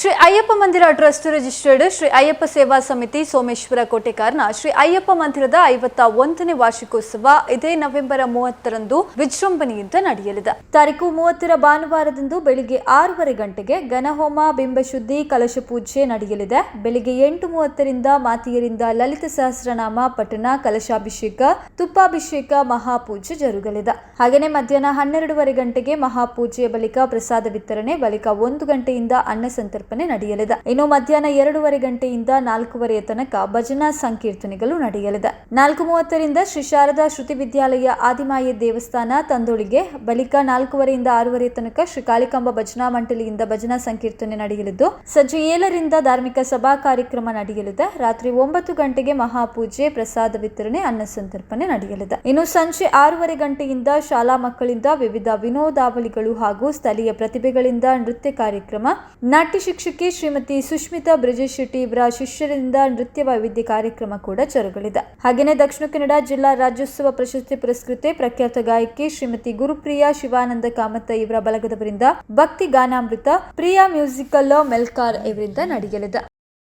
ಶ್ರೀ ಅಯ್ಯಪ್ಪ ಮಂದಿರ trust registered Shri Ayyappa ಸೇವಾ ಸಮಿತಿ ಸೋಮೇಶ್ವರ ಕೋಟೆಕಾರ್ನ ಶ್ರೀ ಅಯ್ಯಪ್ಪ ಮಂದಿರದ ಐವತ್ತ ಒಂದನೇ ವಾರ್ಷಿಕೋತ್ಸವ ಇದೇ ನವೆಂಬರ್ ಮೂವತ್ತರಂದು ವಿಜೃಂಭಣೆಯಿಂದ ನಡೆಯಲಿದೆ. ತಾರೀಕು ಮೂವತ್ತರ ಭಾನುವಾರದಂದು ಬೆಳಿಗ್ಗೆ ಆರೂವರೆ ಗಂಟೆಗೆ ಘನಹೋಮ, ಬಿಂಬಶುದ್ಧಿ, ಕಲಶ ಪೂಜೆ ನಡೆಯಲಿದೆ. ಬೆಳಿಗ್ಗೆ ಎಂಟು ಮೂವತ್ತರಿಂದ ಮಾತಿಯರಿಂದ ಲಲಿತ ಸಹಸ್ರನಾಮ, ಪಠಣ, ಕಲಶಾಭಿಷೇಕ, ತುಪ್ಪಾಭಿಷೇಕ, ಮಹಾಪೂಜೆ ಜರುಗಲಿದೆ. ಹಾಗೆಯೇ ಮಧ್ಯಾಹ್ನ ಹನ್ನೆರಡೂವರೆ ಗಂಟೆಗೆ ಮಹಾಪೂಜೆಯ ಬಳಿಕ ಪ್ರಸಾದ ವಿತರಣೆ, ಬಳಿಕ ಒಂದು ಗಂಟೆಯಿಂದ ಅನ್ನ ಸಂತರ್ಪಣೆ ನಡೆಯಲಿದೆ. ಇನ್ನು ಮಧ್ಯಾಹ್ನ ಎರಡೂವರೆ ಗಂಟೆಯಿಂದ ನಾಲ್ಕೂವರೆಯ ತನಕ ಭಜನಾ ಸಂಕೀರ್ತನೆಗಳು ನಡೆಯಲಿದೆ. ನಾಲ್ಕು ಮೂವತ್ತರಿಂದ ಶ್ರೀ ಶಾರದಾ ಶ್ರುತಿ ವಿದ್ಯಾಲಯ ಆದಿಮಾಯ ದೇವಸ್ಥಾನ ತಂದೋಳಿಗೆ ಬಳಿಕ ನಾಲ್ಕೂವರೆಯಿಂದ ಆರೂವರೆ ತನಕ ಶ್ರೀ ಕಾಳಿಕಾಂಬ ಭಜನಾ ಮಂಡಳಿಯಿಂದ ಭಜನಾ ಸಂಕೀರ್ತನೆ ನಡೆಯಲಿದ್ದು, ಸಂಜೆ ಏಳರಿಂದ ಧಾರ್ಮಿಕ ಸಭಾ ಕಾರ್ಯಕ್ರಮ ನಡೆಯಲಿದೆ. ರಾತ್ರಿ ಒಂಬತ್ತು ಗಂಟೆಗೆ ಮಹಾಪೂಜೆ, ಪ್ರಸಾದ ವಿತರಣೆ, ಅನ್ನ ಸಂತರ್ಪಣೆ ನಡೆಯಲಿದೆ. ಇನ್ನು ಸಂಜೆ ಆರೂವರೆ ಗಂಟೆಯಿಂದ ಶಾಲಾ ಮಕ್ಕಳಿಂದ ವಿವಿಧ ವಿನೋದಾವಳಿಗಳು ಹಾಗೂ ಸ್ಥಳೀಯ ಪ್ರತಿಭೆಗಳಿಂದ ನೃತ್ಯ ಕಾರ್ಯಕ್ರಮ, ನಾಟ್ಯ ಶಿಕ್ಷಕಿ ಶ್ರೀಮತಿ ಸುಷ್ಮಿತಾ ಬ್ರಿಜೇಶ್ ಶೆಟ್ಟಿ ಇವರ ಶಿಷ್ಯರಿಂದ ನೃತ್ಯ ವೈವಿಧ್ಯ ಕಾರ್ಯಕ್ರಮ ಕೂಡ ಜರುಗಲಿದೆ. ಹಾಗೆಯೇ ದಕ್ಷಿಣ ಕನ್ನಡ ಜಿಲ್ಲಾ ರಾಜ್ಯೋತ್ಸವ ಪ್ರಶಸ್ತಿ ಪುರಸ್ಕೃತೆ ಪ್ರಖ್ಯಾತ ಗಾಯಕಿ ಶ್ರೀಮತಿ ಗುರುಪ್ರಿಯಾ ಶಿವಾನಂದ ಕಾಮತ ಇವರ ಬಳಗದವರಿಂದ ಭಕ್ತಿ ಗಾನಾಮೃತ, ಪ್ರಿಯಾ ಮ್ಯೂಸಿಕಲ್ ಮೆಲ್ಕಾರ್ ಇವರಿಂದ ನಡೆಯಲಿದೆ.